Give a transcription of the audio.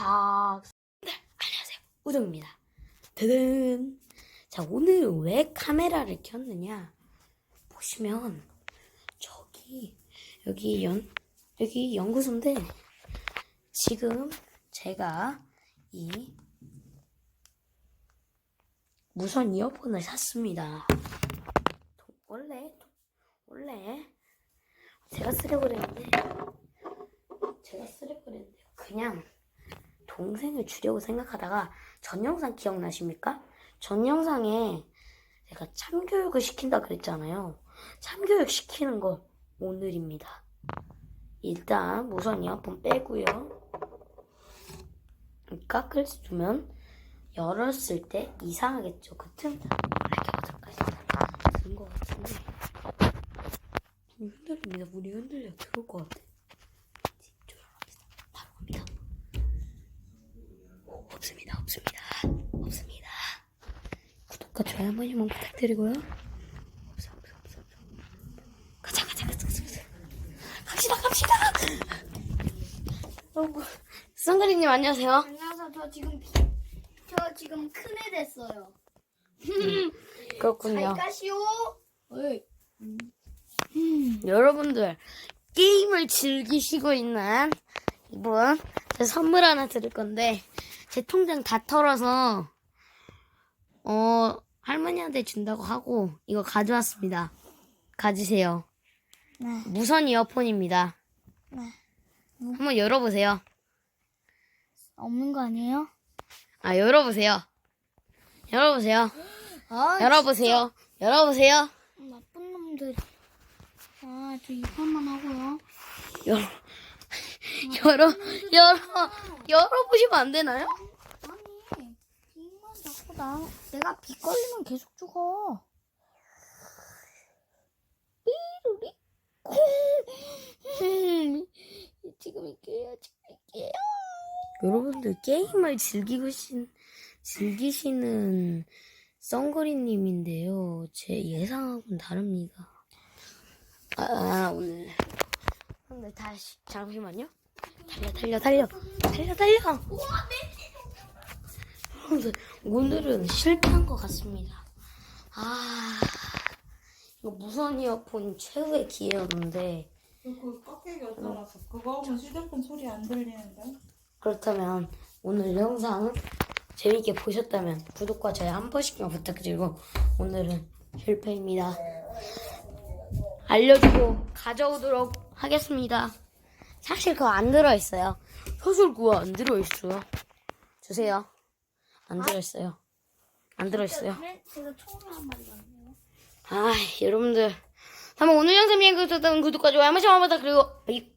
부탁. 네, 안녕하세요. 우정입니다. 드든. 자, 오늘 왜 카메라를 켰느냐? 보시면, 저기, 여기 연, 여기 연구소인데, 지금 제가 이 무선 이어폰을 샀습니다. 도- 원래, 원래, 제가 쓰려고 그랬는데, 제가 쓰려고 그랬는데, 그냥, 동생을 주려고 생각하다가 전 영상 기억나십니까? 전 영상에 제가 참교육을 시킨다 그랬잖아요. 참교육 시키는 거 오늘입니다. 일단 무선 이어폰 빼고요. 깎을 주면 열었을 때 이상하겠죠. 그튼 이렇게 어디까지 된것 같은데 흔들립니다. 문이 흔들려 들어올 것 같아. 조용합시다. 바로 갑니다. 오, 없습니다. 없습니다. 없습니다. 좋아요 한 번씩만 부탁드리고요. 없어, 없어, 없어, 없어. 가자, 가자, 가자, 가자, 가자. 갑시다, 갑시다. 어, 뭐. 썬그리님 안녕하세요. 안녕하세요. 저 지금 비- 저 지금 큰 애 됐어요. 그렇군요. 갈까시오? 어이. 여러분들 게임을 즐기시고 있는 이분 제 선물 하나 드릴 건데 제 통장 다 털어서 어 할머니한테 준다고 하고 이거 가져왔습니다. 가지세요. 네. 무선 이어폰입니다. 네. 한번 열어보세요. 없는 거 아니에요? 아 열어보세요. 열어보세요. 아, 열어보세요. 열어보세요. 진짜 나쁜 놈들. 아, 저 이것만 하고요. 열어 열어 열어 열어보시면 안 되나요? 나. 내가 비 걸리면 계속 죽어. 삐루리 콩. 지금 이게요, 지금 이게요. 여러분들 게임을 즐기고 신, 즐기시는 썬거리님인데요. 제 예상하고는 다릅니다. 아, 아, 오늘. 오늘 다시, 잠시만요. 달려, 달려, 달려. 달려, 달려. 여러분들, 오늘은 실패한 것 같습니다. 아, 이거 무선 이어폰 최후의 기회였는데, 그 그거 하면 휴대폰 소리 안 들리는데 그렇다면 오늘 영상 재밌게 보셨다면 구독과 좋아요 한 번씩만 부탁드리고 오늘은 실패입니다. 알려주고 가져오도록 하겠습니다. 사실 그거 안 들어있어요. 그거 안 들어있어요. 주세요. 안 들어있어요. 안 들어있어요. 제가 한. 아 여러분들 한번 오늘 영상 셨다면 구독과 좋아요 한 번씩만 부탁드리고